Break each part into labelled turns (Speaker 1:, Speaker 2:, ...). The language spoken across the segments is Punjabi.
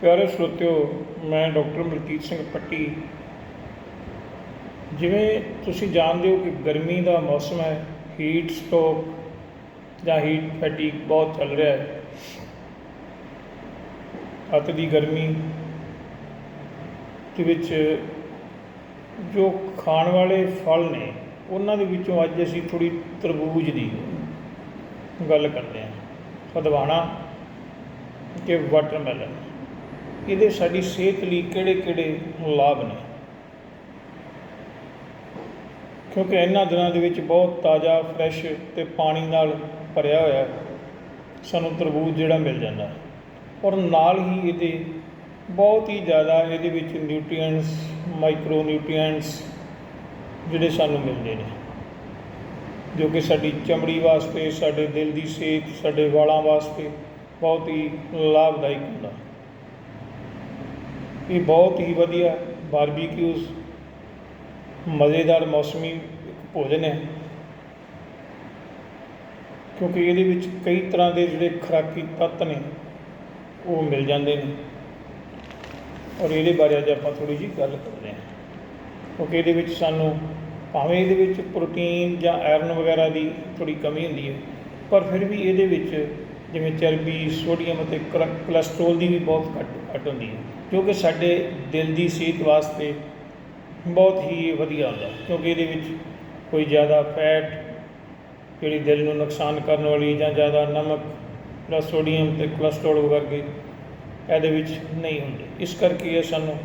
Speaker 1: ਪਿਆਰੇ ਸਰੋਤਿਓ, ਮੈਂ ਡਾਕਟਰ ਮਲਕੀਤ ਸਿੰਘ ਪੱਟੀ। ਜਿਵੇਂ ਤੁਸੀਂ ਜਾਣਦੇ ਹੋ ਕਿ ਗਰਮੀ ਦਾ ਮੌਸਮ ਹੈ ਹੀਟ ਸਟ੍ਰੋਕ ਜਾਂ ਹੀਟ ਫੈਟੀਗ ਬਹੁਤ ਚੱਲ ਰਿਹਾ ਹੈ। ਅੱਤ ਦੀ ਗਰਮੀ ਦੇ ਵਿੱਚ ਜੋ ਖਾਣ ਵਾਲੇ ਫਲ ਨੇ, ਉਹਨਾਂ ਦੇ ਵਿੱਚੋਂ ਅੱਜ ਅਸੀਂ ਥੋੜੀ ਤਰਬੂਜ ਦੀ ਗੱਲ ਕਰਦੇ ਹਾਂ। ਹਦਵਾਣਾ ਕਿ ਵਾਟਰਮੈਲਨ ਇਹਦੇ ਸਾਡੀ ਸਿਹਤ ਲਈ ਕਿਹੜੇ ਕਿਹੜੇ ਲਾਭ ਨੇ? ਕਿਉਂਕਿ ਇਹਨਾਂ ਦਿਨਾਂ ਦੇ ਵਿੱਚ ਬਹੁਤ ਤਾਜ਼ਾ ਫਰੈਸ਼ ਤੇ ਪਾਣੀ ਨਾਲ ਭਰਿਆ ਹੋਇਆ ਸਾਨੂੰ ਤਰਬੂਜ ਜਿਹੜਾ ਮਿਲ ਜਾਂਦਾ ਔਰ ਨਾਲ ਹੀ ਇਹਦੇ ਬਹੁਤ ਹੀ ਜ਼ਿਆਦਾ ਇਹਦੇ ਵਿੱਚ ਨਿਊਟ੍ਰੀਐਂਟਸ ਮਾਈਕਰੋ ਨਿਊਟ੍ਰੀਐਂਟਸ ਜਿਹੜੇ ਸਾਨੂੰ ਮਿਲਦੇ ਨੇ। ਜੋ ਕਿ ਸਾਡੀ ਚਮੜੀ ਵਾਸਤੇ, ਸਾਡੇ ਦਿਲ ਦੀ ਸਿਹਤ, ਸਾਡੇ ਵਾਲਾਂ ਵਾਸਤੇ ਬਹੁਤ ਹੀ ਲਾਭਦਾਇਕ ਹੁੰਦਾ ਇਹ ਬਹੁਤ ਹੀ ਵਧੀਆ ਬਾਰਬੀਕਿਊਜ਼ ਮਜ਼ੇਦਾਰ ਮੌਸਮੀ ਭੋਜਨ ਹੈ। ਕਿਉਂਕਿ ਇਹਦੇ ਵਿੱਚ ਕਈ ਤਰ੍ਹਾਂ ਦੇ ਜਿਹੜੇ ਖੁਰਾਕੀ ਤੱਤ ਨੇ, ਉਹ ਮਿਲ ਜਾਂਦੇ ਨੇ। ਔਰ ਇਹਦੇ ਬਾਰੇ ਅੱਜ ਆਪਾਂ ਥੋੜੀ ਜਿਹੀ ਗੱਲ ਕਰਦੇ ਹਾਂ। ਕਿਉਂਕਿ ਇਹਦੇ ਵਿੱਚ ਸਾਨੂੰ ਭਾਵੇਂ ਇਹਦੇ ਵਿੱਚ ਪ੍ਰੋਟੀਨ ਜਾਂ ਆਇਰਨ ਵਗੈਰਾ ਦੀ ਥੋੜੀ ਕਮੀ ਹੁੰਦੀ ਹੈ, ਪਰ ਫਿਰ ਵੀ ਇਹਦੇ ਵਿੱਚ ਜਿਵੇਂ ਚਰਬੀ, ਸੋਡੀਅਮ ਅਤੇ ਕੋਲ- ਕੋਲੇਸਟ੍ਰੋਲ ਦੀ ਵੀ ਬਹੁਤ ਘੱਟ ਘੱਟ ਹੁੰਦੀ ਹੈ। ਜੋ ਕਿ ਸਾਡੇ ਦਿਲ ਦੀ ਸਿਹਤ ਵਾਸਤੇ ਬਹੁਤ ਹੀ ਵਧੀਆ ਹੁੰਦਾ ਕਿਉਂਕਿ ਇਹਦੇ ਵਿੱਚ ਕੋਈ ਜ਼ਿਆਦਾ ਫੈਟ ਜਿਹੜੀ ਦਿਲ ਨੂੰ ਨੁਕਸਾਨ ਕਰਨ ਵਾਲੀ ਜਾਂ ਜ਼ਿਆਦਾ ਨਮਕ ਜਾਂ ਸੋਡੀਅਮ ਤੇ ਕੋਲੇਸਟ੍ਰੋਲ ਵਰਗੇ ਇਹਦੇ ਵਿੱਚ ਨਹੀਂ ਹੁੰਦੇ। ਇਸ ਕਰਕੇ ਇਹ ਸਾਨੂੰ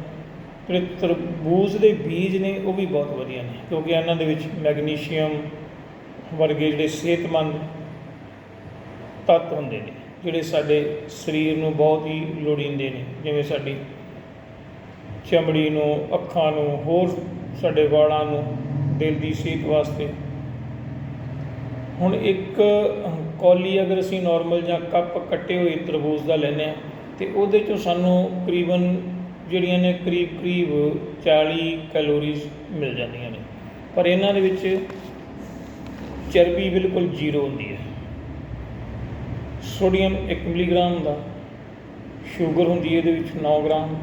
Speaker 1: ਜਿਹੜੇ ਤਰਬੂਜ ਦੇ ਬੀਜ ਨੇ, ਉਹ ਵੀ ਬਹੁਤ ਵਧੀਆ ਨੇ। ਕਿਉਂਕਿ ਇਹਨਾਂ ਦੇ ਵਿੱਚ ਮੈਗਨੀਸ਼ੀਅਮ ਵਰਗੇ ਜਿਹੜੇ ਸਿਹਤਮੰਦ ਤੱਤ ਹੁੰਦੇ ਨੇ, ਜਿਹੜੇ ਸਾਡੇ ਸਰੀਰ ਨੂੰ ਬਹੁਤ ਹੀ ਲੋੜੀਂਦੇ ਨੇ, ਜਿਵੇਂ ਸਾਡੀ ਚਮੜੀ ਨੂੰ, ਅੱਖਾਂ ਨੂੰ, ਹੋਰ ਸਾਡੇ ਵਾਲਾਂ ਨੂੰ, ਦਿਲ ਦੀ ਸਿਹਤ ਵਾਸਤੇ। ਹੁਣ ਇੱਕ ਕੌਲੀ ਅਗਰ ਅਸੀਂ ਨਾਰਮਲ ਜਾਂ ਕੱਪ ਕੱਟੇ ਹੋਏ ਤਰਬੂਜ ਦਾ ਲੈਂਦੇ ਹਾਂ, ਤੇ ਉਹਦੇ ਚੋਂ ਸਾਨੂੰ ਕਰੀਬਨ ਜਿਹੜੀਆਂ ਨੇ ਕਰੀਬ ਕਰੀਬ 40 ਕੈਲੋਰੀਜ਼ ਮਿਲ ਜਾਂਦੀਆਂ ਨੇ। ਪਰ ਇਹਨਾਂ ਦੇ ਵਿੱਚ ਚਰਬੀ ਬਿਲਕੁਲ ਜ਼ੀਰੋ ਹੁੰਦੀ ਹੈ। ਸੋਡੀਅਮ 1 ਮਿਲੀਗ੍ਰਾਮ ਹੁੰਦਾ ਸ਼ੂਗਰ ਹੁੰਦੀ ਹੈ ਇਹਦੇ ਵਿੱਚ 9 ਗ੍ਰਾਮ।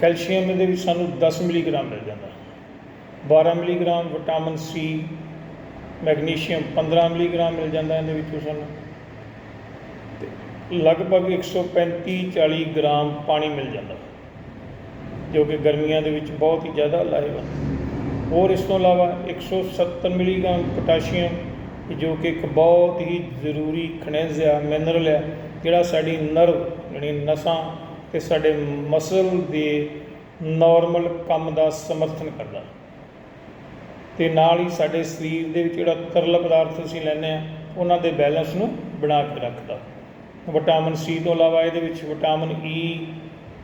Speaker 1: ਕੈਲਸ਼ੀਅਮ ਇਹਦੇ ਵਿੱਚ ਸਾਨੂੰ 10 ਮਿਲੀਗ੍ਰਾਮ ਮਿਲ ਜਾਂਦਾ। 12 milligram, vitamin C magnesium 15 milligram ਮਿਲ ਜਾਂਦਾ ਇਹਦੇ ਵਿੱਚੋਂ ਸਾਨੂੰ। ਤੇ ਲਗਭਗ 135 40 ਗ੍ਰਾਮ ਪਾਣੀ ਮਿਲ ਜਾਂਦਾ, ਜੋ ਕਿ ਗਰਮੀਆਂ ਦੇ ਵਿੱਚ ਬਹੁਤ ਹੀ ਜ਼ਿਆਦਾ ਲਾਹੇਵੰਦ। ਹੋਰ ਇਸ ਤੋਂ ਇਲਾਵਾ 170 ਮਿਲੀਗ੍ਰਾਮ ਪੋਟਾਸ਼ੀਅਮ ਜੋ ਕਿ ਇੱਕ ਬਹੁਤ ਹੀ ਜ਼ਰੂਰੀ ਖਣਿਜ ਆ ਮਿਨਰਲ ਆ, ਜਿਹੜਾ ਸਾਡੀ ਨਰਵ ਯਾਨੀ ਨਸਾਂ ਤੇ ਸਾਡੇ ਮਸਲ ਦੇ ਨਾਰਮਲ ਕੰਮ ਦਾ ਸਮਰਥਨ ਕਰਦਾ। ਤੇ ਨਾਲ ਹੀ ਸਾਡੇ ਸਰੀਰ ਦੇ ਵਿੱਚ ਜਿਹੜਾ ਤਰਲ ਪਦਾਰਥ ਅਸੀਂ ਲੈਂਦੇ ਆ ਉਹਨਾਂ ਦੇ ਬੈਲੈਂਸ ਨੂੰ ਬਣਾ ਕੇ ਰੱਖਦਾ। ਵਿਟਾਮਿਨ ਸੀ ਤੋਂ ਇਲਾਵਾ ਇਹਦੇ ਵਿੱਚ ਵਿਟਾਮਿਨ ਈ e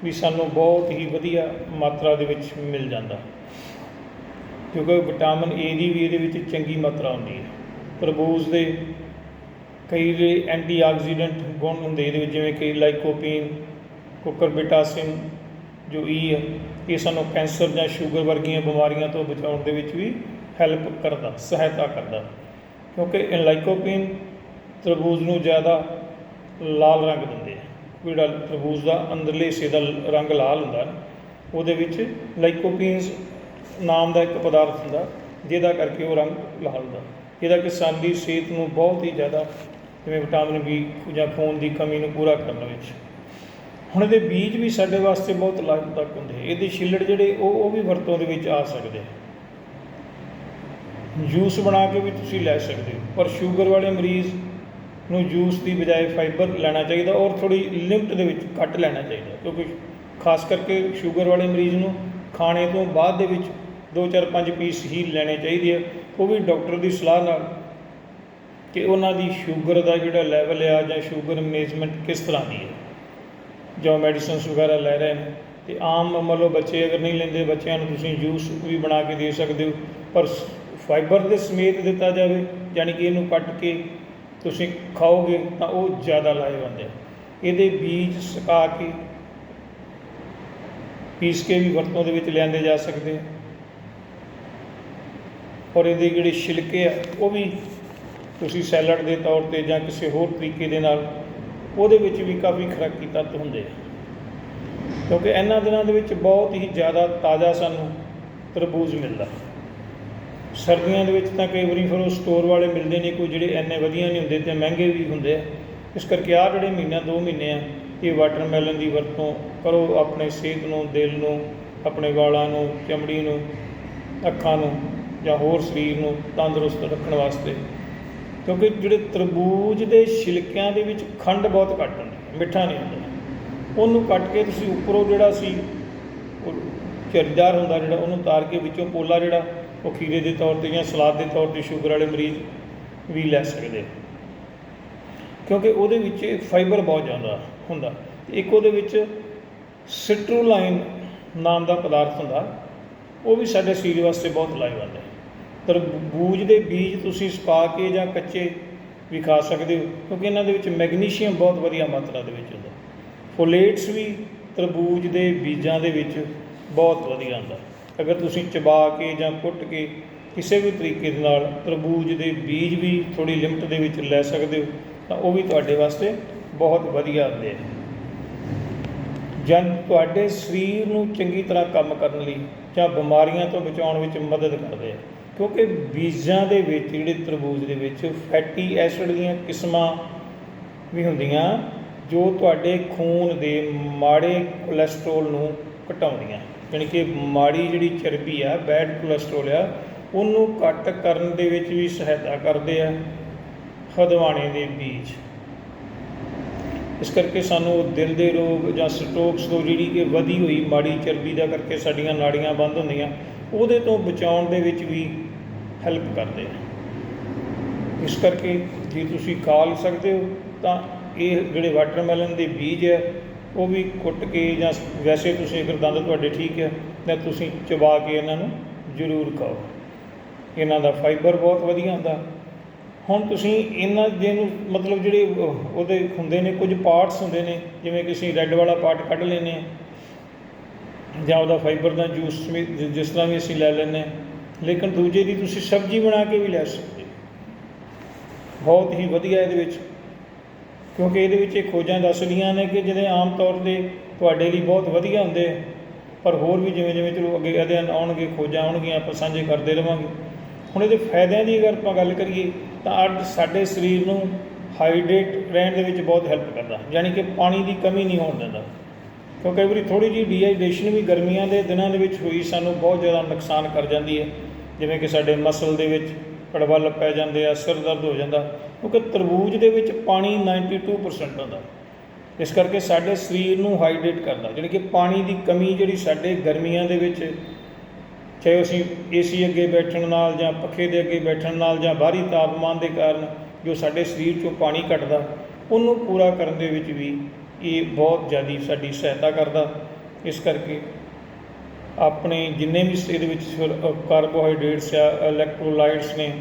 Speaker 1: ਵੀ ਸਾਨੂੰ ਬਹੁਤ ਹੀ ਵਧੀਆ ਮਾਤਰਾ ਦੇ ਵਿੱਚ ਮਿਲ ਜਾਂਦਾ। ਕਿਉਂਕਿ ਵਿਟਾਮਿਨ ਏ ਦੀ ਵੀ ਇਹਦੇ ਵਿੱਚ ਚੰਗੀ ਮਾਤਰਾ ਹੁੰਦੀ ਹੈ। ਤਰਬੂਜ ਦੇ ਕਈ ਜਿਹੜੇ ਐਂਟੀਆਕਸੀਡੈਂਟ ਗੁਣ ਹੁੰਦੇ ਇਹਦੇ ਵਿੱਚ, ਜਿਵੇਂ ਕਿ ਲਾਈਕੋਪੀਨ, ਕੁਕਰਬਿਟਾਸਿਨ ਜੋ ਈ ਹੈ, ਇਹ ਸਾਨੂੰ ਕੈਂਸਰ ਜਾਂ ਸ਼ੂਗਰ ਵਰਗੀਆਂ ਬਿਮਾਰੀਆਂ ਤੋਂ ਬਚਾਉਣ ਦੇ ਵਿੱਚ ਵੀ ਹੈਲਪ ਕਰਦਾ, ਸਹਾਇਤਾ ਕਰਦਾ। ਕਿਉਂਕਿ ਇਹ ਲਾਈਕੋਪੀਨ ਤਰਬੂਜ ਨੂੰ ਜ਼ਿਆਦਾ ਲਾਲ ਰੰਗ ਦਿੰਦੇ ਆ। ਜਿਹੜਾ ਤਰਬੂਜ ਦਾ ਅੰਦਰਲੇ ਹਿੱਸੇ ਦਾ ਰੰਗ ਲਾਲ ਹੁੰਦਾ ਉਹਦੇ ਵਿੱਚ ਲਾਈਕੋਪੀਨਸ ਨਾਮ ਦਾ ਇੱਕ ਪਦਾਰਥ ਹੁੰਦਾ, ਜਿਹਦਾ ਕਰਕੇ ਉਹ ਰੰਗ ਲਾਲ ਹੁੰਦਾ। ਇਹਦਾ ਕਿਸਾਨ ਦੀ ਸਿਹਤ ਨੂੰ ਬਹੁਤ ਹੀ ਜ਼ਿਆਦਾ ਜਿਵੇਂ ਵਿਟਾਮਿਨ ਬੀ ਜਾਂ ਖੂਨ ਦੀ ਕਮੀ ਨੂੰ ਪੂਰਾ ਕਰਨ ਵਿੱਚ। ਹੁਣ ਇਹਦੇ ਬੀਜ ਵੀ ਸਾਡੇ ਵਾਸਤੇ ਬਹੁਤ ਲਾਭਦਾਇਕ ਹੁੰਦੇ ਇਹਦੇ ਛਿੱਲੜ ਜਿਹੜੇ, ਉਹ ਉਹ ਵੀ ਵਰਤੋਂ ਦੇ ਵਿੱਚ ਆ ਸਕਦੇ ਜੂਸ ਬਣਾ ਕੇ ਵੀ ਤੁਸੀਂ ਲੈ ਸਕਦੇ ਹੋ। ਪਰ ਸ਼ੂਗਰ ਵਾਲੇ ਮਰੀਜ਼ ਨੂੰ ਜੂਸ ਦੀ ਬਜਾਏ ਫਾਈਬਰ ਲੈਣਾ ਚਾਹੀਦਾ ਔਰ ਥੋੜੀ ਲਿਮਟ ਦੇ ਵਿੱਚ ਘੱਟ ਲੈਣਾ ਚਾਹੀਦਾ। ਕਿਉਂਕਿ ਖਾਸ ਕਰਕੇ ਸ਼ੂਗਰ ਵਾਲੇ ਮਰੀਜ਼ ਨੂੰ ਖਾਣੇ ਤੋਂ ਬਾਅਦ ਦੇ ਵਿੱਚ 2 4 5 ਪੀਸ ਹੀ ਲੈਣੇ ਚਾਹੀਦੇ ਆ। ਉਹ ਵੀ ਡਾਕਟਰ ਦੀ ਸਲਾਹ ਨਾਲ ਕਿ ਉਹਨਾਂ ਦੀ ਸ਼ੂਗਰ ਦਾ ਜਿਹੜਾ ਲੈਵਲ ਆ ਜਾਂ ਸ਼ੂਗਰ ਮੈਨੇਜਮੈਂਟ ਕਿਸ ਤਰ੍ਹਾਂ ਦੀ ਹੈ। ਜੋ ਮੈਡੀਸਿਨਸ ਵਗੈਰਾ ਲੈ ਰਹੇ ਨੇ ਤੇ ਆਮ ਮੰਨ ਲਓ ਬੱਚੇ ਅਗਰ ਨਹੀਂ ਲੈਂਦੇ ਬੱਚਿਆਂ ਨੂੰ ਤੁਸੀਂ ਜੂਸ ਵੀ ਬਣਾ ਕੇ ਦੇ ਸਕਦੇ ਹੋ, ਪਰ ਫਾਈਬਰ ਦੇ ਸਮੇਤ ਦਿੱਤਾ ਜਾਵੇ, ਯਾਨੀ ਕਿ ਇਹਨੂੰ ਕੱਟ ਕੇ ਤੁਸੀਂ ਖਾਓਗੇ ਤਾਂ ਉਹ ਜ਼ਿਆਦਾ ਲਾਹੇਵੰਦ ਹੈ। ਇਹਦੇ ਬੀਜ ਸੁਕਾ ਕੇ ਪੀਸ ਕੇ ਵੀ ਵਰਤੋਂ ਦੇ ਵਿੱਚ ਲਿਆਂਦੇ ਜਾ ਸਕਦੇ ਆ। ਔਰ ਇਹਦੇ ਜਿਹੜੇ ਛਿਲਕੇ ਆ, ਉਹ ਵੀ ਤੁਸੀਂ ਸੈਲਡ ਦੇ ਤੌਰ ਤੇ ਜਾਂ ਕਿਸੇ ਹੋਰ ਤਰੀਕੇ ਦੇ ਨਾਲ ਉਹਦੇ ਵਿੱਚ ਵੀ ਕਾਫੀ ਖੁਰਾਕੀ ਤੱਤ ਹੁੰਦੇ ਆ। ਕਿਉਂਕਿ ਇਹਨਾਂ ਦਿਨਾਂ ਦੇ ਵਿੱਚ ਬਹੁਤ ਹੀ ਜ਼ਿਆਦਾ ਤਾਜ਼ਾ ਸਾਨੂੰ ਤਰਬੂਜ ਮਿਲਦਾ। ਸਰਦੀਆਂ ਦੇ ਵਿੱਚ ਤਾਂ ਕਈ ਵਾਰੀ ਫਿਰ ਉਹ ਸਟੋਰ ਵਾਲੇ ਮਿਲਦੇ ਨੇ, ਕੋਈ ਜਿਹੜੇ ਇੰਨੇ ਵਧੀਆ ਨਹੀਂ ਹੁੰਦੇ ਤੇ ਮਹਿੰਗੇ ਵੀ ਹੁੰਦੇ ਆ। ਇਸ ਕਰਕੇ ਆਹ ਜਿਹੜੇ ਮਹੀਨਾ, ਦੋ ਮਹੀਨੇ ਆ, ਇਹ ਵਾਟਰਮੈਲਨ ਦੀ ਵਰਤੋਂ ਕਰੋ ਆਪਣੇ ਸਿਹਤ ਨੂੰ, ਦਿਲ ਨੂੰ, ਆਪਣੇ ਵਾਲਾਂ ਨੂੰ, ਚਮੜੀ ਨੂੰ, ਅੱਖਾਂ ਨੂੰ। ਜਾਂ ਹੋਰ ਸਰੀਰ ਨੂੰ ਤੰਦਰੁਸਤ ਰੱਖਣ ਵਾਸਤੇ। ਕਿਉਂਕਿ ਜਿਹੜੇ ਤਰਬੂਜ ਦੇ ਛਿਲਕਿਆਂ ਦੇ ਵਿੱਚ ਖੰਡ ਬਹੁਤ ਘੱਟ ਹੁੰਦੀ ਮਿੱਠਾ ਨਹੀਂ ਹੁੰਦਾ। ਉਹਨੂੰ ਕੱਟ ਕੇ ਤੁਸੀਂ ਉੱਪਰੋਂ ਜਿਹੜਾ ਸੀ, ਉਹ ਚਰਦਾਰ ਹੁੰਦਾ ਜਿਹੜਾ, ਉਹਨੂੰ ਤਾਰ ਕੇ ਵਿੱਚੋਂ ਪੋਲਾ ਜਿਹੜਾ, ਉਹ ਖੀਰੇ ਦੇ ਤੌਰ ਤੇ ਜਾਂ ਸਲਾਦ ਦੇ ਤੌਰ ਤੇ ਸ਼ੂਗਰ ਵਾਲੇ ਮਰੀਜ਼ ਵੀ ਲੈ ਸਕਦੇ ਕਿਉਂਕਿ ਉਹਦੇ ਵਿੱਚ ਫਾਈਬਰ ਬਹੁਤ ਜ਼ਿਆਦਾ ਹੁੰਦਾ। ਇੱਕ ਉਹਦੇ ਵਿੱਚ ਸਿਟਰੂਲਾਈਨ ਨਾਮ ਦਾ ਪਦਾਰਥ ਹੁੰਦਾ। ਉਹ ਵੀ ਸਾਡੇ ਸਰੀਰ ਵਾਸਤੇ ਬਹੁਤ ਲਾਹੇਵੰਦ ਹੈ। ਤਰਬੂਜ ਦੇ ਬੀਜ ਤੁਸੀਂ ਸੁਕਾ ਕੇ ਜਾਂ ਕੱਚੇ ਵੀ ਖਾ ਸਕਦੇ ਹੋ, ਕਿਉਂਕਿ ਇਹਨਾਂ ਦੇ ਵਿੱਚ ਮੈਗਨੀਸ਼ੀਅਮ ਬਹੁਤ ਵਧੀਆ ਮਾਤਰਾ ਦੇ ਵਿੱਚ ਹੁੰਦਾ। ਫੋਲੇਟਸ ਵੀ ਤਰਬੂਜ ਦੇ ਬੀਜਾਂ ਦੇ ਵਿੱਚ ਬਹੁਤ ਵਧੀਆ ਹੁੰਦਾ। ਅਗਰ ਤੁਸੀਂ ਚਬਾ ਕੇ ਜਾਂ ਕੁੱਟ ਕੇ ਕਿਸੇ ਵੀ ਤਰੀਕੇ ਦੇ ਨਾਲ ਤਰਬੂਜ ਦੇ ਬੀਜ ਵੀ ਥੋੜੀ ਲਿਮਟ ਦੇ ਵਿੱਚ ਲੈ ਸਕਦੇ ਹੋ, ਤਾਂ ਉਹ ਵੀ ਤੁਹਾਡੇ ਵਾਸਤੇ ਬਹੁਤ ਵਧੀਆ ਹੁੰਦੇ ਆ। ਜਾਂ ਤੁਹਾਡੇ ਸਰੀਰ ਨੂੰ ਚੰਗੀ ਤਰ੍ਹਾਂ ਕੰਮ ਕਰਨ ਲਈ ਜਾਂ ਬਿਮਾਰੀਆਂ ਤੋਂ ਬਚਾਉਣ ਵਿੱਚ ਮਦਦ ਕਰਦੇ ਆ ਕਿਉਂਕਿ ਬੀਜਾਂ ਦੇ ਵਿੱਚ, ਜਿਹੜੇ ਤਰਬੂਜ ਦੇ ਵਿੱਚ ਫੈਟੀ ਐਸਿਡ ਦੀਆਂ ਕਿਸਮਾਂ ਵੀ ਹੁੰਦੀਆਂ, ਜੋ ਤੁਹਾਡੇ ਖੂਨ ਦੇ ਮਾੜੇ ਕੋਲੇਸਟ੍ਰੋਲ ਨੂੰ ਘਟਾਉਂਦੀਆਂ। ਯਾਨੀ ਕਿ ਮਾੜੀ ਜਿਹੜੀ ਚਰਬੀ ਆ ਬੈਡ ਕੋਲੇਸਟ੍ਰੋਲ ਆ, ਉਹਨੂੰ ਘੱਟ ਕਰਨ ਦੇ ਵਿੱਚ ਵੀ ਸਹਾਇਤਾ ਕਰਦੇ ਆ ਹਦਵਾਣੇ ਦੇ ਬੀਜ। ਇਸ ਕਰਕੇ ਸਾਨੂੰ ਦਿਲ ਦੇ ਰੋਗ ਜਾਂ ਸਟ੍ਰੋਕਸ ਤੋਂ ਜਿਹੜੀ ਕਿ ਵਧੀ ਹੋਈ ਮਾੜੀ ਚਰਬੀ ਦਾ ਕਰਕੇ ਸਾਡੀਆਂ ਨਾੜੀਆਂ ਬੰਦ ਹੁੰਦੀਆਂ, ਉਹਦੇ ਤੋਂ ਬਚਾਉਣ ਦੇ ਵਿੱਚ ਵੀ ਹੈਲਪ ਕਰਦੇ ਆ ਇਸ ਕਰਕੇ ਜੇ ਤੁਸੀਂ ਖਾ ਸਕਦੇ ਹੋ, ਤਾਂ ਇਹ ਜਿਹੜੇ ਵਾਟਰਮੈਲਨ ਦੇ ਬੀਜ ਹੈ, ਉਹ ਵੀ ਕੁੱਟ ਕੇ ਜਾਂ ਵੈਸੇ ਤੁਸੀਂ ਅਗਰ ਦੰਦ ਤੁਹਾਡੇ ਠੀਕ ਹੈ, ਤਾਂ ਤੁਸੀਂ ਚਬਾ ਕੇ ਇਹਨਾਂ ਨੂੰ ਜ਼ਰੂਰ ਖਾਓ। ਇਹਨਾਂ ਦਾ ਫਾਈਬਰ ਬਹੁਤ ਵਧੀਆ ਹੁੰਦਾ। ਹੁਣ ਤੁਸੀਂ ਇਹਨਾਂ ਦੇ ਨੂੰ ਮਤਲਬ ਜਿਹੜੇ ਉਹਦੇ ਹੁੰਦੇ ਨੇ, ਕੁਝ ਪਾਰਟਸ ਹੁੰਦੇ ਨੇ, ਜਿਵੇਂ ਕਿ ਅਸੀਂ ਰੈੱਡ ਵਾਲਾ ਪਾਰਟ ਕੱਢ ਲੈਂਦੇ ਹਾਂ, ਜਾਂ ਉਹਦਾ ਫਾਈਬਰ ਦਾ ਜੂਸ ਵੀ ਜਿਸ ਤਰ੍ਹਾਂ ਵੀ ਅਸੀਂ ਲੈ ਲੈਂਦੇ ਹਾਂ। ਲੇਕਿਨ ਦੂਜੇ ਦੀ ਤੁਸੀਂ ਸਬਜ਼ੀ ਬਣਾ ਕੇ ਵੀ ਲੈ ਸਕਦੇ ਹੋ। ਬਹੁਤ ਹੀ ਵਧੀਆ ਇਹਦੇ ਵਿੱਚ। ਕਿਉਂਕਿ ਇਹਦੇ ਵਿੱਚ ਇਹ ਖੋਜਾਂ ਦੱਸਦੀਆਂ ਨੇ ਕਿ ਜਿਹੜੇ ਆਮ ਤੌਰ ਤੇ ਤੁਹਾਡੇ ਲਈ ਬਹੁਤ ਵਧੀਆ ਹੁੰਦੇ ਪਰ ਹੋਰ ਵੀ ਜਿਵੇਂ ਜਿਵੇਂ ਚਲੋ ਅੱਗੇ ਅਧਿਐਨ ਆਉਣਗੇ, ਖੋਜਾਂ ਆਉਣਗੀਆਂ, ਆਪਾਂ ਸਾਂਝੇ ਕਰਦੇ ਰਵਾਂਗੇ। ਹੁਣ ਇਹਦੇ ਫਾਇਦਿਆਂ ਦੀ ਅਗਰ ਆਪਾਂ ਗੱਲ ਕਰੀਏ, ਤਾਂ ਅੱਜ ਸਾਡੇ ਸਰੀਰ ਨੂੰ ਹਾਈਡਰੇਟ ਰਹਿਣ ਦੇ ਵਿੱਚ ਬਹੁਤ ਹੈਲਪ ਕਰਦਾ, ਯਾਨੀ ਕਿ ਪਾਣੀ ਦੀ ਕਮੀ ਨਹੀਂ ਹੋਣ ਦਿੰਦਾ। ਕਿਉਂਕਿ ਕਈ ਵਾਰੀ ਥੋੜੀ ਜਿਹੀ ਡੀਹਾਈਡਰੇਸ਼ਨ ਵੀ ਗਰਮੀਆਂ ਦੇ ਦਿਨਾਂ ਦੇ ਵਿੱਚ ਹੋਈ ਸਾਨੂੰ ਬਹੁਤ ਜ਼ਿਆਦਾ ਨੁਕਸਾਨ ਕਰ ਜਾਂਦੀ ਹੈ। ਜਿਵੇਂ ਕਿ ਸਾਡੇ ਮਸਲ ਦੇ ਵਿੱਚ ਕੜਵੱਲ ਪੈ ਜਾਂਦੇ ਆ, ਸਿਰ ਦਰਦ ਹੋ ਜਾਂਦਾ, ਕਿਉਂਕਿ ਤਰਬੂਜ ਦੇ ਵਿੱਚ ਪਾਣੀ 92% ਹੁੰਦਾ। ਇਸ ਕਰਕੇ ਸਾਡੇ ਸਰੀਰ ਨੂੰ ਹਾਈਡਰੇਟ ਕਰਦਾ ਜਿਹੜੀ ਕਿ ਪਾਣੀ ਦੀ ਕਮੀ ਜਿਹੜੀ ਸਾਡੇ ਗਰਮੀਆਂ ਦੇ ਵਿੱਚ, ਚਾਹੇ ਅਸੀਂ ਏਸੀ ਅੱਗੇ ਬੈਠਣ ਨਾਲ ਜਾਂ ਪੱਖੇ ਦੇ ਅੱਗੇ ਬੈਠਣ ਨਾਲ ਜਾਂ ਬਾਹਰੀ ਤਾਪਮਾਨ ਦੇ ਕਾਰਨ ਜੋ ਸਾਡੇ ਸਰੀਰ ਚੋਂ ਪਾਣੀ ਘਟਦਾ, ਉਹਨੂੰ ਪੂਰਾ ਕਰਨ ਦੇ ਵਿੱਚ ਵੀ ਇਹ ਬਹੁਤ ਜ਼ਿਆਦਾ ਸਾਡੀ ਸਹਾਇਤਾ ਕਰਦਾ। ਇਸ ਕਰਕੇ ਆਪਣੇ ਜਿੰਨੇ ਵੀ ਇਹਦੇ ਵਿੱਚ ਕਾਰਬੋਹਾਈਡਰੇਟਸ ਆ ਇਲੈਕਟ੍ਰੋਲਾਈਟਸ ਨੇ,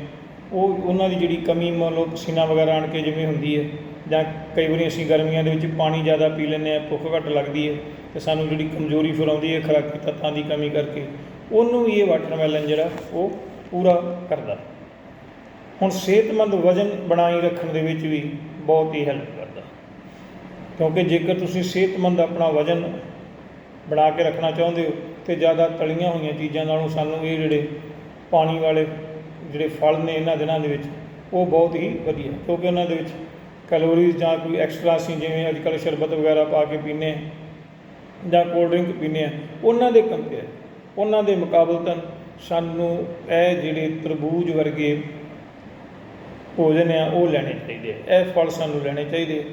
Speaker 1: ਉਹ ਉਹਨਾਂ ਦੀ ਜਿਹੜੀ ਕਮੀ ਮੰਨ ਲਓ ਪਸੀਨਾ ਵਗੈਰਾ ਆਣ ਕੇ ਜਿਵੇਂ ਹੁੰਦੀ ਹੈ, ਜਾਂ ਕਈ ਵਾਰੀ ਅਸੀਂ ਗਰਮੀਆਂ ਦੇ ਵਿੱਚ ਪਾਣੀ ਜ਼ਿਆਦਾ ਪੀ ਲੈਂਦੇ ਆ ਭੁੱਖ ਘੱਟ ਲੱਗਦੀ ਹੈ, ਤੇ ਸਾਨੂੰ ਜਿਹੜੀ ਕਮਜ਼ੋਰੀ ਫਿਰ ਆਉਂਦੀ ਹੈ ਖਰਾਕੀ ਤੱਤਾਂ ਦੀ ਕਮੀ ਕਰਕੇ, ਉਹਨੂੰ ਵੀ ਇਹ ਵਾਟਰਮੈਲਨ ਜਿਹੜਾ, ਉਹ ਪੂਰਾ ਕਰਦਾ ਹੁਣ ਸਿਹਤਮੰਦ ਵਜਨ ਬਣਾਈ ਰੱਖਣ ਦੇ ਵਿੱਚ ਵੀ ਬਹੁਤ ਹੀ ਹੈਲਪ ਕਰਦਾ ਕਿਉਂਕਿ ਜੇਕਰ ਤੁਸੀਂ ਸਿਹਤਮੰਦ ਆਪਣਾ ਵਜਨ ਬਣਾ ਕੇ ਰੱਖਣਾ ਚਾਹੁੰਦੇ ਹੋ ਅਤੇ ਜ਼ਿਆਦਾ ਤਲੀਆਂ ਹੋਈਆਂ ਚੀਜ਼ਾਂ ਨਾਲੋਂ ਸਾਨੂੰ ਇਹ ਜਿਹੜੇ ਪਾਣੀ ਵਾਲੇ ਜਿਹੜੇ ਫਲ ਨੇ ਇਹਨਾਂ ਦਿਨਾਂ ਦੇ ਵਿੱਚ, ਉਹ ਬਹੁਤ ਹੀ ਵਧੀਆ। ਕਿਉਂਕਿ ਉਹਨਾਂ ਦੇ ਵਿੱਚ ਕੈਲੋਰੀਜ਼ ਜਾਂ ਕੋਈ ਐਕਸਟਰਾ ਅਸੀਂ ਜਿਵੇਂ ਅੱਜ ਕੱਲ੍ਹ ਸ਼ਰਬਤ ਵਗੈਰਾ ਪਾ ਕੇ ਪੀਂਦੇ ਹਾਂ ਜਾਂ ਕੋਲਡ ਡਰਿੰਕ ਪੀਂਦੇ ਹਾਂ, ਉਹਨਾਂ ਦੇ ਕੰਪੇਅਰ, ਉਹਨਾਂ ਦੇ ਮੁਕਾਬਲਤਨ ਸਾਨੂੰ ਇਹ ਜਿਹੜੇ ਤਰਬੂਜ ਵਰਗੇ ਭੋਜਨ ਆ, ਉਹ ਲੈਣੇ ਚਾਹੀਦੇ ਇਹ ਫਲ ਸਾਨੂੰ ਲੈਣੇ ਚਾਹੀਦੇ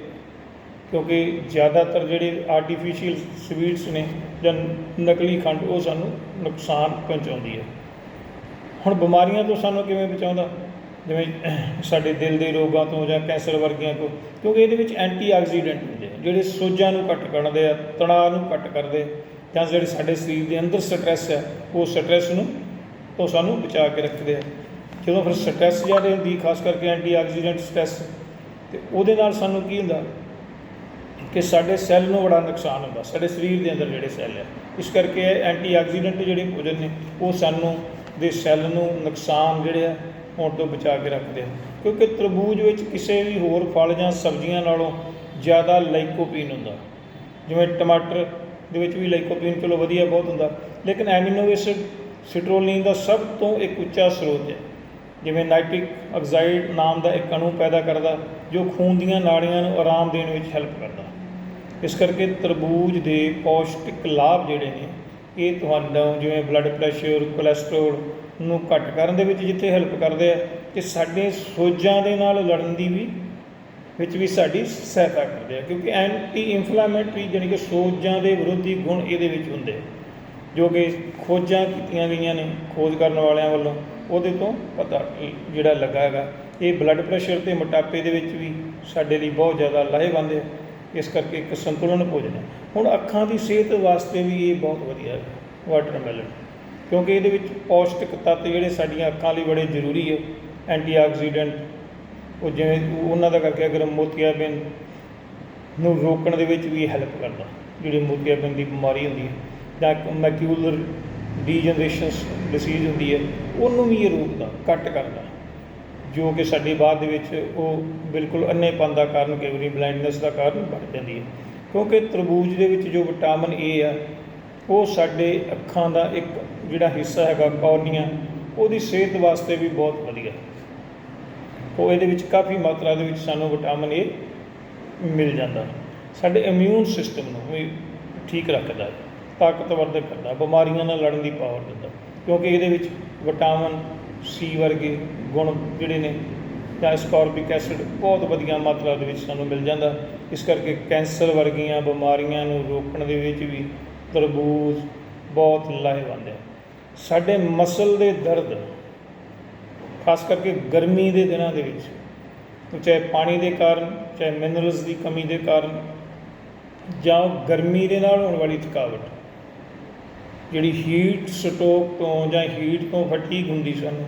Speaker 1: ਕਿਉਂਕਿ ਜ਼ਿਆਦਾਤਰ ਜਿਹੜੇ ਆਰਟੀਫੀਸ਼ੀਅਲ ਸਵੀਟਸ ਨੇ ਜਾਂ ਨਕਲੀ ਖੰਡ, ਉਹ ਸਾਨੂੰ ਨੁਕਸਾਨ ਪਹੁੰਚਾਉਂਦੀ ਹੈ। ਹੁਣ ਬਿਮਾਰੀਆਂ ਤੋਂ ਸਾਨੂੰ ਕਿਵੇਂ ਬਚਾਉਂਦਾ? ਜਿਵੇਂ ਸਾਡੇ ਦਿਲ ਦੇ ਰੋਗਾਂ ਤੋਂ ਜਾਂ ਕੈਂਸਰ ਵਰਗੀਆਂ ਤੋਂ, ਕਿਉਂਕਿ ਇਹਦੇ ਵਿੱਚ ਐਂਟੀਆਕਸੀਡੈਂਟ ਹੁੰਦੇ ਆ, ਜਿਹੜੇ ਸੋਜਾਂ ਨੂੰ ਘੱਟ ਕਰਦੇ ਆ, ਤਣਾਅ ਨੂੰ ਘੱਟ ਕਰਦੇ ਜਾਂ ਜਿਹੜੇ ਸਾਡੇ ਸਰੀਰ ਦੇ ਅੰਦਰ ਸਟ੍ਰੈਸ ਹੈ ਉਹ ਸਟ੍ਰੈਸ ਨੂੰ ਤੋਂ ਸਾਨੂੰ ਬਚਾ ਕੇ ਰੱਖਦੇ ਆ। ਜਦੋਂ ਫਿਰ ਸਟ੍ਰੈਸ ਜ਼ਿਆਦਾ ਹੁੰਦੀ, ਖਾਸ ਕਰਕੇ ਐਂਟੀਆਕਸੀਡੈਂਟ ਸਟ੍ਰੈਸ ਤੇ ਉਹਦੇ ਨਾਲ ਸਾਨੂੰ ਕੀ ਹੁੰਦਾ? ਕਿ ਸਾਡੇ ਸੈੱਲ ਨੂੰ ਬੜਾ ਨੁਕਸਾਨ ਹੁੰਦਾ, ਸਾਡੇ ਸਰੀਰ ਦੇ ਅੰਦਰ ਜਿਹੜੇ ਸੈੱਲ ਹੈ ਇਸ ਕਰਕੇ ਐਂਟੀਆਕਸੀਡੈਂਟ ਜਿਹੜੇ ਭੋਜਨ ਨੇ, ਉਹ ਸਾਨੂੰ ਦੇ ਸੈੱਲ ਨੂੰ ਨੁਕਸਾਨ ਜਿਹੜੇ ਆ, ਹੋਣ ਤੋਂ ਬਚਾ ਕੇ ਰੱਖਦੇ ਆ ਕਿਉਂਕਿ ਤਰਬੂਜ ਵਿੱਚ ਕਿਸੇ ਵੀ ਹੋਰ ਫਲ ਜਾਂ ਸਬਜ਼ੀਆਂ ਨਾਲੋਂ ਜ਼ਿਆਦਾ ਲਾਈਕੋਪੀਨ ਹੁੰਦਾ। ਜਿਵੇਂ ਟਮਾਟਰ ਦੇ ਵਿੱਚ ਵੀ ਲਾਈਕੋਪੀਨ ਚਲੋ ਵਧੀਆ ਬਹੁਤ ਹੁੰਦਾ, ਲੇਕਿਨ ਐਮੀਨੋ ਐਸਿਡ, ਸਿਟਰੋਲਿਨ ਦਾ ਸਭ ਤੋਂ ਇੱਕ ਉੱਚਾ ਸਰੋਤ ਹੈ। ਜਿਵੇਂ ਨਾਈਟ੍ਰਿਕ ਆਕਸਾਈਡ ਨਾਮ ਦਾ ਇੱਕ ਅਣੂ ਪੈਦਾ ਕਰਦਾ ਜੋ ਖੂਨ ਦੀਆਂ ਨਾੜੀਆਂ ਨੂੰ ਆਰਾਮ ਦੇਣ ਵਿੱਚ ਹੈਲਪ ਕਰਦਾ। ਇਸ ਕਰਕੇ ਤਰਬੂਜ ਦੇ ਪੌਸ਼ਟਿਕ ਲਾਭ ਜਿਹੜੇ ਨੇ ਇਹ ਤੁਹਾਡਾ ਜਿਵੇਂ ਬਲੱਡ ਪ੍ਰੈਸ਼ਰ ਕੋਲੇਸਟ੍ਰੋਲ ਨੂੰ ਘੱਟ ਕਰਨ ਦੇ ਵਿੱਚ ਜਿੱਥੇ ਹੈਲਪ ਕਰਦੇ ਆ ਕਿ ਸਾਡੇ ਸੋਜਾਂ ਦੇ ਨਾਲ ਲੜਨ ਦੀ ਵੀ ਵਿੱਚ ਵੀ ਸਾਡੀ ਸਹਾਇਤਾ ਕਰਦੇ ਆ। ਕਿਉਂਕਿ ਐਂਟੀ ਇਨਫਲੇਮੇਟਰੀ ਜਾਣੀ ਕਿ ਸੋਜਾਂ ਦੇ ਵਿਰੋਧੀ ਗੁਣ ਇਹਦੇ ਵਿੱਚ ਹੁੰਦੇ ਆ, ਜੋ ਕਿ ਖੋਜਾਂ ਕੀਤੀਆਂ ਗਈਆਂ ਨੇ ਖੋਜ ਕਰਨ ਵਾਲਿਆਂ ਵੱਲੋਂ। ਉਹਦੇ ਤੋਂ ਪਤਾ ਜਿਹੜਾ ਲੱਗਾ ਹੈਗਾ। ਇਹ ਬਲੱਡ ਪ੍ਰੈਸ਼ਰ ਤੇ ਮੋਟਾਪੇ ਦੇ ਵਿੱਚ ਵੀ ਸਾਡੇ ਲਈ ਬਹੁਤ ਜ਼ਿਆਦਾ ਲਾਹੇਵੰਦ ਹੈ। ਇਸ ਕਰਕੇ ਇੱਕ ਸੰਤੁਲਨ ਭੋਜਨ ਹੈ। ਹੁਣ ਅੱਖਾਂ ਦੀ ਸਿਹਤ ਵਾਸਤੇ ਵੀ ਇਹ ਬਹੁਤ ਵਧੀਆ ਹੈ ਵਾਟਰਮੈਲਨ ਕਿਉਂਕਿ ਇਹਦੇ ਵਿੱਚ ਪੌਸ਼ਟਿਕ ਤੱਤ ਜਿਹੜੇ ਸਾਡੀਆਂ ਅੱਖਾਂ ਲਈ ਬੜੇ ਜ਼ਰੂਰੀ ਹੈ। ਐਂਟੀਆਕਸੀਡੈਂਟ, ਉਹ ਜਿਵੇਂ ਉਹਨਾਂ ਦਾ ਕਰਕੇ ਅਗਰ ਮੋਤੀਆਬਿੰਦ ਨੂੰ ਰੋਕਣ ਦੇ ਵਿੱਚ ਵੀ ਹੈਲਪ ਕਰਦਾ। ਜਿਹੜੀ ਮੋਤੀਆਬਿੰਦ ਦੀ ਬਿਮਾਰੀ ਹੁੰਦੀ ਹੈ। ਜਾਂ ਮੈਕਿਊਲਰ ਡੀਜਨਰੇਸ਼ਨਸ ਡਿਸੀਜ਼ ਹੁੰਦੀ ਹੈ, ਉਹਨੂੰ ਵੀ ਇਹ ਰੋਕਦਾ ਘੱਟ ਕਰਦਾ ਜੋ ਕਿ ਸਾਡੇ ਬਾਅਦ ਦੇ ਵਿੱਚ ਉਹ ਬਿਲਕੁਲ ਅੰਨੇਪਨ ਦਾ ਕਾਰਨ ਕਈ ਵਾਰੀ ਬਲਾਈਂਡਨੈਸ ਦਾ ਕਾਰਨ ਬਣ ਜਾਂਦੀ ਹੈ। ਕਿਉਂਕਿ ਤਰਬੂਜ ਦੇ ਵਿੱਚ ਜੋ ਵਿਟਾਮਿਨ ਏ ਆ, ਉਹ ਸਾਡੇ ਅੱਖਾਂ ਦਾ ਇੱਕ ਜਿਹੜਾ ਹਿੱਸਾ ਹੈਗਾ, ਕੌਰਨੀਆ, ਉਹਦੀ ਸਿਹਤ ਵਾਸਤੇ ਵੀ ਬਹੁਤ ਵਧੀਆ। ਉਹ ਇਹਦੇ ਵਿੱਚ ਕਾਫੀ ਮਾਤਰਾ ਦੇ ਵਿੱਚ ਸਾਨੂੰ ਵਿਟਾਮਿਨ ਏ ਮਿਲ ਜਾਂਦਾ। ਸਾਡੇ ਇਮਿਊਨ ਸਿਸਟਮ ਨੂੰ ਵੀ ਠੀਕ ਰੱਖਦਾ ਹੈ। ਤਾਕਤਵਰ ਦੇ ਕਰਦਾ ਬਿਮਾਰੀਆਂ ਨਾਲ ਲੜਨ ਦੀ ਪਾਵਰ ਦਿੰਦਾ ਕਿਉਂਕਿ ਇਹਦੇ ਵਿੱਚ ਵਿਟਾਮਿਨ ਸੀ ਵਰਗੇ ਗੁਣ ਜਿਹੜੇ ਨੇ ਜਾਂ ਸਕਾਰਬਿਕ ਐਸਿਡ ਬਹੁਤ ਵਧੀਆ ਮਾਤਰਾ ਦੇ ਵਿੱਚ ਸਾਨੂੰ ਮਿਲ ਜਾਂਦਾ ਇਸ ਕਰਕੇ ਕੈਂਸਰ ਵਰਗੀਆਂ ਬਿਮਾਰੀਆਂ ਨੂੰ ਰੋਕਣ ਦੇ ਵਿੱਚ ਵੀ ਤਰਬੂਜ ਬਹੁਤ ਲਾਹੇਵੰਦ ਹੈ। ਸਾਡੇ ਮਸਲ ਦੇ ਦਰਦ, ਖਾਸ ਕਰਕੇ ਗਰਮੀ ਦੇ ਦਿਨਾਂ ਦੇ ਵਿੱਚ ਚਾਹੇ ਪਾਣੀ ਦੇ ਕਾਰਨ, ਚਾਹੇ ਮਿਨਰਲਸ ਦੀ ਕਮੀ ਦੇ ਕਾਰਨ ਜਾਂ ਗਰਮੀ ਦੇ ਨਾਲ ਹੋਣ ਵਾਲੀ ਥਕਾਵਟ ਜਿਹੜੀ ਹੀਟ ਸਟੋਕ ਤੋਂ ਜਾਂ ਹੀਟ ਤੋਂ ਫਟੀਗ ਹੁੰਦੀ ਸਾਨੂੰ,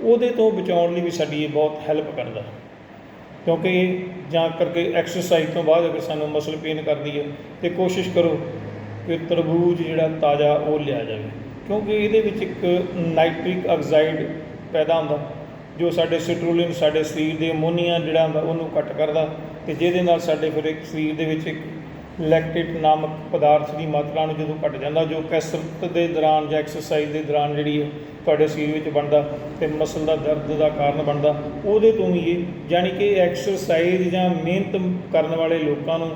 Speaker 1: ਉਹਦੇ ਤੋਂ ਬਚਾਉਣ ਲਈ ਵੀ ਸਾਡੀ ਇਹ ਬਹੁਤ ਹੈਲਪ ਕਰਦਾ ਕਿਉਂਕਿ ਜਾਂ ਕਰਕੇ ਐਕਸਰਸਾਈਜ਼ ਤੋਂ ਬਾਅਦ ਅਗਰ ਸਾਨੂੰ ਮਸਲ ਪੇਨ ਕਰਦੀ ਹੈ, ਤੇ ਕੋਸ਼ਿਸ਼ ਕਰੋ ਕਿ ਤਰਬੂਜ ਜਿਹੜਾ ਤਾਜ਼ਾ ਉਹ ਲਿਆ ਜਾਵੇ। ਕਿਉਂਕਿ ਇਹਦੇ ਵਿੱਚ ਇੱਕ ਨਾਈਟ੍ਰਿਕ ਆਕਸਾਈਡ ਪੈਦਾ ਹੁੰਦਾ, ਜੋ ਸਾਡੇ ਸਿਟਰੋਲਿਨ ਸਾਡੇ ਸਰੀਰ ਦੇ ਅਮੋਨੀਆ ਜਿਹੜਾ ਹੁੰਦਾ, ਉਹਨੂੰ ਘੱਟ ਕਰਦਾ, ਤੇ ਜਿਹਦੇ ਨਾਲ ਸਾਡੇ ਫਿਰ ਇੱਕ ਸਰੀਰ ਦੇ ਵਿੱਚ ਇੱਕ ਲੈਕਟੇਟ ਨਾਮਕ ਪਦਾਰਥ ਦੀ ਮਾਤਰਾ ਨੂੰ ਜਦੋਂ ਘਟ ਜਾਂਦਾ, ਜੋ ਕਸਰਤ ਦੇ ਦੌਰਾਨ ਜਾਂ ਐਕਸਰਸਾਈਜ਼ ਦੇ ਦੌਰਾਨ ਜਿਹੜੀ ਹੈ ਤੁਹਾਡੇ ਸਰੀਰ ਵਿੱਚ ਬਣਦਾ ਤੇ ਮਸਲ ਦਾ ਦਰਦ ਦਾ ਕਾਰਨ ਬਣਦਾ, ਉਹਦੇ ਤੋਂ ਵੀ ਇਹ ਯਾਨੀ ਕਿ ਐਕਸਰਸਾਈਜ਼ ਜਾਂ ਮਿਹਨਤ ਕਰਨ ਵਾਲੇ ਲੋਕਾਂ ਨੂੰ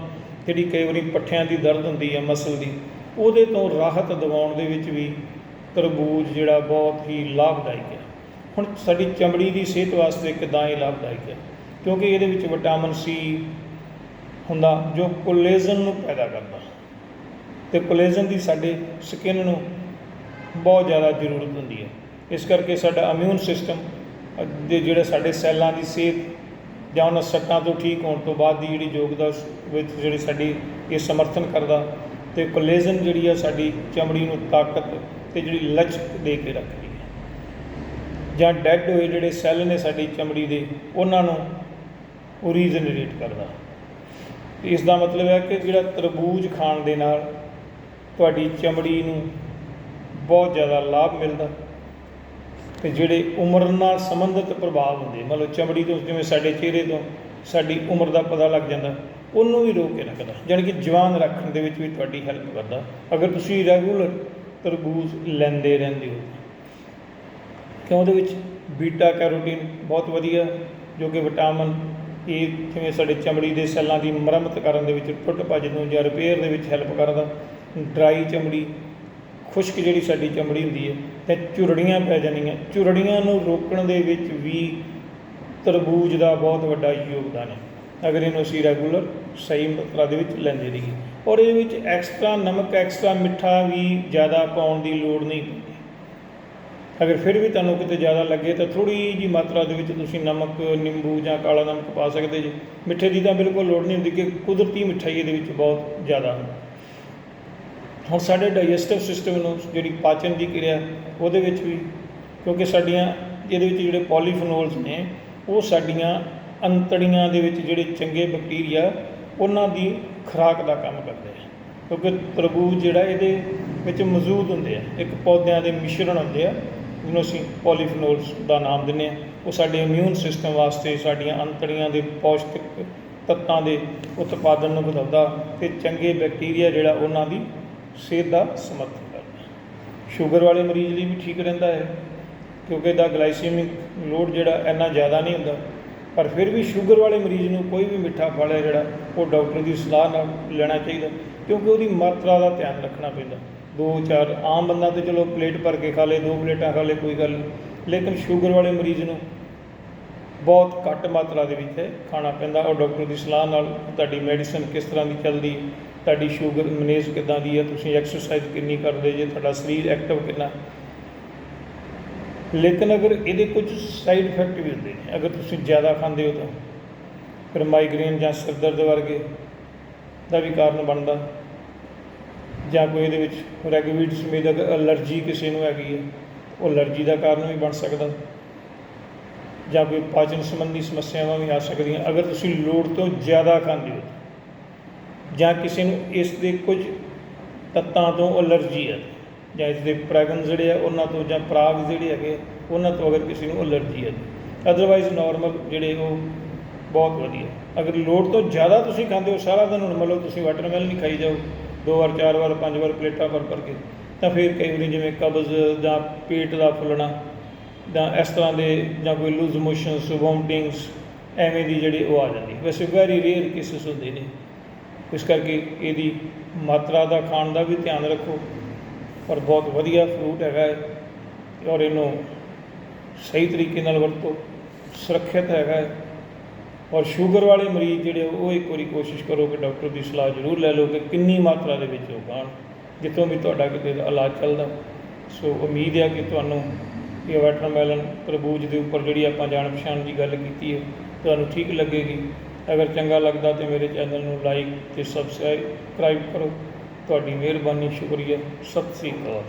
Speaker 1: ਜਿਹੜੀ ਕਈ ਵਾਰੀ ਪੱਠਿਆਂ ਦੀ ਦਰਦ ਹੁੰਦੀ ਹੈ ਮਸਲ ਦੀ, ਉਹਦੇ ਤੋਂ ਰਾਹਤ ਦਿਵਾਉਣ ਦੇ ਵਿੱਚ ਵੀ ਤਰਬੂਜ ਜਿਹੜਾ ਬਹੁਤ ਹੀ ਲਾਭਦਾਇਕ ਹੈ। ਹੁਣ ਸਾਡੀ ਚਮੜੀ ਦੀ ਸਿਹਤ ਵਾਸਤੇ ਕਿੱਦਾਂ ਇਹ ਲਾਭਦਾਇਕ ਹੈ, ਕਿਉਂਕਿ ਇਹਦੇ ਵਿੱਚ ਵਿਟਾਮਿਨ ਸੀ ਹੁੰਦਾ ਜੋ ਕੋਲੇਜਨ ਨੂੰ ਪੈਦਾ ਕਰਦਾ। ਤੇ ਕੋਲੇਜਨ ਦੀ ਸਾਡੇ ਸਕਿਨ ਨੂੰ ਬਹੁਤ ਜ਼ਿਆਦਾ ਜ਼ਰੂਰਤ ਹੁੰਦੀ ਹੈ। ਇਸ ਕਰਕੇ ਸਾਡਾ ਇਮਿਊਨ ਸਿਸਟਮ ਦੇ ਜਿਹੜੇ ਸਾਡੇ ਸੈੱਲਾਂ ਦੀ ਸਿਹਤ ਜਾਂ ਉਹਨਾਂ ਸੱਟਾਂ ਤੋਂ ਠੀਕ ਹੋਣ ਤੋਂ ਬਾਅਦ ਦੀ ਜਿਹੜੀ ਯੋਗਦਾ ਵਿੱਚ ਜਿਹੜੀ ਸਾਡੀ ਇਹ ਸਮਰਥਨ ਕਰਦਾ, ਤੇ ਕੋਲੇਜਨ ਜਿਹੜੀ ਆ ਸਾਡੀ ਚਮੜੀ ਨੂੰ ਤਾਕਤ ਤੇ ਜਿਹੜੀ ਲਚਕ ਦੇ ਕੇ ਰੱਖਦੀ ਹੈ। ਜਾਂ ਡੈੱਡ ਹੋਏ ਜਿਹੜੇ ਸੈੱਲ ਨੇ ਸਾਡੀ ਚਮੜੀ ਦੇ, ਉਹਨਾਂ ਨੂੰ ਰੀਜਨਰੇਟ ਕਰਦਾ। ਇਸ ਦਾ ਮਤਲਬ ਹੈ ਕਿ ਜਿਹੜਾ ਤਰਬੂਜ ਖਾਣ ਦੇ ਨਾਲ ਤੁਹਾਡੀ ਚਮੜੀ ਨੂੰ ਬਹੁਤ ਜ਼ਿਆਦਾ ਲਾਭ ਮਿਲਦਾ ਤੇ ਜਿਹੜੇ ਉਮਰ ਨਾਲ ਸੰਬੰਧਿਤ ਪ੍ਰਭਾਵ ਹੁੰਦੇ ਮਤਲਬ ਚਮੜੀ ਤੋਂ ਜਿਵੇਂ ਸਾਡੇ ਚਿਹਰੇ ਤੋਂ ਸਾਡੀ ਉਮਰ ਦਾ ਪਤਾ ਲੱਗ ਜਾਂਦਾ, ਉਹਨੂੰ ਵੀ ਰੋਕ ਕੇ ਰੱਖਦਾ ਜਾਣੀ ਕਿ ਜਵਾਨ ਰੱਖਣ ਦੇ ਵਿੱਚ ਵੀ ਤੁਹਾਡੀ ਹੈਲਪ ਕਰਦਾ। ਅਗਰ ਤੁਸੀਂ ਰੈਗੂਲਰ ਤਰਬੂਜ ਲੈਂਦੇ ਰਹਿੰਦੇ ਹੋ, ਕਿਉਂ ਉਹਦੇ ਵਿੱਚ ਬੀਟਾ ਕੈਰੋਟੀਨ ਬਹੁਤ ਵਧੀਆ, ਜੋ ਕਿ ਵਿਟਾਮਿਨ ਇਹ ਜਿਵੇਂ ਸਾਡੇ ਚਮੜੀ ਦੇ ਸੈੱਲਾਂ ਦੀ ਮੁਰੰਮਤ ਕਰਨ ਦੇ ਵਿੱਚ ਟੁੱਟ ਭੱਜ ਨੂੰ ਜਾਂ ਰਿਪੇਅਰ ਦੇ ਵਿੱਚ ਹੈਲਪ ਕਰਦਾ ਡਰਾਈ ਚਮੜੀ, ਖੁਸ਼ਕ ਜਿਹੜੀ ਸਾਡੀ ਚਮੜੀ ਹੁੰਦੀ ਹੈ, ਤੇ ਝੁਰੜੀਆਂ ਪੈ ਜਾਂਦੀਆਂ। ਝੁਰੜੀਆਂ ਨੂੰ ਰੋਕਣ ਦੇ ਵਿੱਚ ਵੀ ਤਰਬੂਜ ਦਾ ਬਹੁਤ ਵੱਡਾ ਯੋਗਦਾਨ ਹੈ। ਅਗਰ ਇਹਨੂੰ ਅਸੀਂ ਰੈਗੂਲਰ ਸਹੀ ਮਾਤਰਾ ਦੇ ਵਿੱਚ ਲੈਂਦੇ ਰਹੀਏ। ਔਰ ਇਹਦੇ ਵਿੱਚ ਐਕਸਟਰਾ ਨਮਕ ਐਕਸਟਰਾ ਮਿੱਠਾ ਵੀ ਜ਼ਿਆਦਾ ਪਾਉਣ ਦੀ ਲੋੜ ਨਹੀਂ। ਅਗਰ ਫਿਰ ਵੀ ਤੁਹਾਨੂੰ ਕਿਤੇ ਜ਼ਿਆਦਾ ਲੱਗੇ ਤਾਂ ਥੋੜੀ ਜੀ ਮਾਤਰਾ ਦੇ ਵਿੱਚ ਤੁਸੀਂ ਨਮਕ, ਨਿੰਬੂ ਜਾਂ ਕਾਲਾ ਨਮਕ ਪਾ ਸਕਦੇ ਜੀ। ਮਿੱਠੇ ਦੀ ਤਾਂ ਬਿਲਕੁਲ ਲੋੜ ਨਹੀਂ ਹੁੰਦੀ ਕਿ ਕੁਦਰਤੀ ਮਿਠਾਈ ਇਹਦੇ ਵਿੱਚ ਬਹੁਤ ਜ਼ਿਆਦਾ ਹੈ ਹੁਣ ਸਾਡੇ ਡਾਈਜੈਸਟਿਵ ਸਿਸਟਮ ਨੂੰ ਜਿਹੜੀ ਪਾਚਨ ਦੀ ਕਿਰਿਆ, ਉਹਦੇ ਵਿੱਚ ਵੀ ਕਿਉਂਕਿ ਸਾਡੀਆਂ ਇਹਦੇ ਵਿੱਚ ਜਿਹੜੇ ਪੋਲੀਫੀਨੋਲਸ ਨੇ, ਉਹ ਸਾਡੀਆਂ ਅੰਤੜੀਆਂ ਦੇ ਵਿੱਚ ਜਿਹੜੇ ਚੰਗੇ ਬੈਕਟੀਰੀਆ, ਉਹਨਾਂ ਦੀ ਖੁਰਾਕ ਦਾ ਕੰਮ ਕਰਦੇ ਆ। ਕਿਉਂਕਿ ਤਰਬੂਜ ਜਿਹੜਾ ਇਹਦੇ ਵਿੱਚ ਮੌਜੂਦ ਹੁੰਦੇ ਆ, ਇੱਕ ਪੌਦਿਆਂ ਦੇ ਮਿਸ਼ਰਣ ਹੁੰਦੇ ਆ ਜਿਹਨੂੰ ਅਸੀਂ ਪੋਲੀਫੀਨੋਲਸ ਦਾ ਨਾਮ ਦਿੰਦੇ ਆ ਉਹ ਸਾਡੇ ਇਮਿਊਨ ਸਿਸਟਮ ਵਾਸਤੇ, ਸਾਡੀਆਂ ਅੰਤੜੀਆਂ ਦੇ ਪੌਸ਼ਟਿਕ ਤੱਤਾਂ ਦੇ ਉਤਪਾਦਨ ਨੂੰ ਵਧਾਉਂਦਾ ਤੇ ਚੰਗੇ ਬੈਕਟੀਰੀਆ ਜਿਹੜਾ ਉਹਨਾਂ ਦੀ ਸਿਹਤ ਦਾ ਸਮਰਥਨ ਕਰਦਾ ਸ਼ੂਗਰ ਵਾਲੇ ਮਰੀਜ਼ ਲਈ ਵੀ ਠੀਕ ਰਹਿੰਦਾ ਹੈ, ਕਿਉਂਕਿ ਇਹਦਾ ਗਲਾਈਸੀਮਿਕ ਲੋਡ ਜਿਹੜਾ ਇੰਨਾ ਜ਼ਿਆਦਾ ਨਹੀਂ ਹੁੰਦਾ। ਪਰ ਫਿਰ ਵੀ ਸ਼ੂਗਰ ਵਾਲੇ ਮਰੀਜ਼ ਨੂੰ ਕੋਈ ਵੀ ਮਿੱਠਾ ਫਲ ਹੈ ਜਿਹੜਾ, ਉਹ ਡਾਕਟਰ ਦੀ ਸਲਾਹ ਨਾਲ ਲੈਣਾ ਚਾਹੀਦਾ, ਕਿਉਂਕਿ ਉਹਦੀ ਮਾਤਰਾ ਦਾ ਧਿਆਨ ਰੱਖਣਾ ਪੈਂਦਾ। ਦੋ ਚਾਰ ਆਮ ਬੰਦਾ ਤੇ ਚਲੋ ਪਲੇਟ ਭਰ ਕੇ ਖਾ ਲੇ, ਦੋ ਪਲੇਟਾਂ ਖਾ ਲੇ, ਕੋਈ ਗੱਲ ਨਹੀਂ ਲੇਕਿਨ ਸ਼ੂਗਰ ਵਾਲੇ ਮਰੀਜ਼ ਨੂੰ ਬਹੁਤ ਘੱਟ ਮਾਤਰਾ ਦੇ ਵਿੱਚ ਖਾਣਾ ਪੈਂਦਾ। ਔਰ ਡਾਕਟਰ ਦੀ ਸਲਾਹ ਨਾਲ ਤੁਹਾਡੀ ਮੈਡੀਸਨ ਕਿਸ ਤਰ੍ਹਾਂ ਦੀ ਚੱਲਦੀ, ਤੁਹਾਡੀ ਸ਼ੂਗਰ ਮੈਨੇਜ ਕਿੱਦਾਂ ਦੀ ਹੈ, ਤੁਸੀਂ ਐਕਸਰਸਾਈਜ਼ ਕਿੰਨੀ ਕਰਦੇ, ਜੇ ਤੁਹਾਡਾ ਸਰੀਰ ਐਕਟਿਵ ਕਿੰਨਾ। ਲੇਕਿਨ ਅਗਰ ਇਹਦੇ ਕੁਝ ਸਾਈਡ ਇਫੈਕਟ ਵੀ ਹੁੰਦੇ ਨੇ, ਅਗਰ ਤੁਸੀਂ ਜ਼ਿਆਦਾ ਖਾਂਦੇ ਹੋ ਤਾਂ, ਫਿਰ ਮਾਈਗ੍ਰੇਨ ਜਾਂ ਸਿਰ ਦਰਦ ਵਰਗੇ ਦਾ ਵੀ ਕਾਰਨ ਬਣਦਾ। ਜਾਂ ਕੋਈ ਇਹਦੇ ਵਿੱਚ ਰੈਗੂਲੇਟ ਸਮੇਤ ਅਗਰ ਅਲਰਜੀ ਕਿਸੇ ਨੂੰ ਹੈਗੀ ਹੈ ਉਹ ਅਲਰਜੀ ਦਾ ਕਾਰਨ ਵੀ ਬਣ ਸਕਦਾ। ਜਾਂ ਕੋਈ ਪਾਚਨ ਸੰਬੰਧੀ ਸਮੱਸਿਆਵਾਂ ਵੀ ਆ ਸਕਦੀਆਂ ਅਗਰ ਤੁਸੀਂ ਲੋੜ ਤੋਂ ਜ਼ਿਆਦਾ ਖਾਂਦੇ ਹੋ ਜਾਂ ਕਿਸੇ ਨੂੰ ਇਸ ਦੇ ਕੁਝ ਤੱਤਾਂ ਤੋਂ ਅਲਰਜੀ ਹੈ ਜਾਂ ਇਸ ਦੇ ਪ੍ਰੈਗਨ ਜਿਹੜੇ ਆ ਉਹਨਾਂ ਤੋਂ ਜਾਂ ਪ੍ਰਾਗ ਜਿਹੜੇ ਹੈਗੇ ਆ, ਉਹਨਾਂ ਤੋਂ ਅਗਰ ਕਿਸੇ ਨੂੰ ਅਲਰਜੀ ਹੈ ਅਦਰਵਾਈਜ਼ ਨਾਰਮਲ ਜਿਹੜੇ ਉਹ ਬਹੁਤ ਵਧੀਆ। ਅਗਰ ਲੋੜ ਤੋਂ ਜ਼ਿਆਦਾ ਤੁਸੀਂ ਖਾਂਦੇ ਹੋ ਸਾਰਾ ਦਿਨ ਹੁਣ ਮੰਨ ਲਓ ਤੁਸੀਂ ਵਾਟਰਮੈਲਨ ਨਹੀਂ ਖਾਈ ਜਾਓ। ਦੋ ਵਾਰ, ਚਾਰ ਵਾਰ, ਪੰਜ ਵਾਰ ਪਲੇਟਾਂ ਭਰ ਭਰ ਕੇ, ਤਾਂ ਫਿਰ ਕਈ ਵਾਰੀ ਜਿਵੇਂ ਕਬਜ਼ ਜਾਂ ਪੇਟ ਦਾ ਫੁੱਲਣਾ ਜਾਂ ਇਸ ਤਰ੍ਹਾਂ ਦੇ ਜਾਂ ਕੋਈ ਲੂਜ਼ ਮੋਸ਼ਨਸ ਵੋਮਟਿੰਗਸ ਐਵੇਂ ਦੀ ਜਿਹੜੀ ਉਹ ਆ ਜਾਂਦੀ। ਵੈਸੇ ਵੈਰੀ ਰੇਅਰ ਕੇਸਿਸ ਹੁੰਦੇ ਨੇ। ਇਸ ਕਰਕੇ ਇਹਦੀ ਮਾਤਰਾ ਦਾ, ਖਾਣ ਦਾ ਵੀ ਧਿਆਨ ਰੱਖੋ। ਪਰ ਬਹੁਤ ਵਧੀਆ ਫਰੂਟ ਹੈਗਾ ਹੈ ਔਰ ਇਹਨੂੰ ਸਹੀ ਤਰੀਕੇ ਨਾਲ ਵਰਤੋ। ਸੁਰੱਖਿਅਤ ਹੈਗਾ ਹੈ ਔਰ ਸ਼ੂਗਰ ਵਾਲੇ ਮਰੀਜ਼ ਜਿਹੜੇ ਉਹ ਇੱਕ ਵਾਰੀ ਕੋਸ਼ਿਸ਼ ਕਰੋ ਕਿ ਡਾਕਟਰ ਦੀ ਸਲਾਹ ਜ਼ਰੂਰ ਲੈ ਲਓ ਕਿ ਕਿੰਨੀ ਮਾਤਰਾ ਦੇ ਵਿੱਚ ਉਹ ਖਾਣ, ਜਿੱਥੋਂ ਵੀ ਤੁਹਾਡਾ ਕਿਤੇ ਦਾ ਇਲਾਜ ਚੱਲਦਾ। ਸੋ ਉਮੀਦ ਹੈ ਕਿ ਤੁਹਾਨੂੰ ਇਹ ਵਾਟਰਮੈਲਨ ਤਰਬੂਜ ਦੇ ਉੱਪਰ ਜਿਹੜੀ ਆਪਾਂ ਜਾਣ ਪਛਾਣ ਦੀ ਗੱਲ ਕੀਤੀ ਹੈ, ਤੁਹਾਨੂੰ ਠੀਕ ਲੱਗੇਗੀ। ਅਗਰ ਚੰਗਾ ਲੱਗਦਾ ਤੇ ਮੇਰੇ ਚੈਨਲ ਨੂੰ ਲਾਈਕ ਤੇ ਸਬਸਕ੍ਰਾਈਬ ਕਰੋ। ਤੁਹਾਡੀ ਮਿਹਰਬਾਨੀ, ਸ਼ੁਕਰੀਆ। ਸਤਿ ਸ੍ਰੀ ਅਕਾਲ।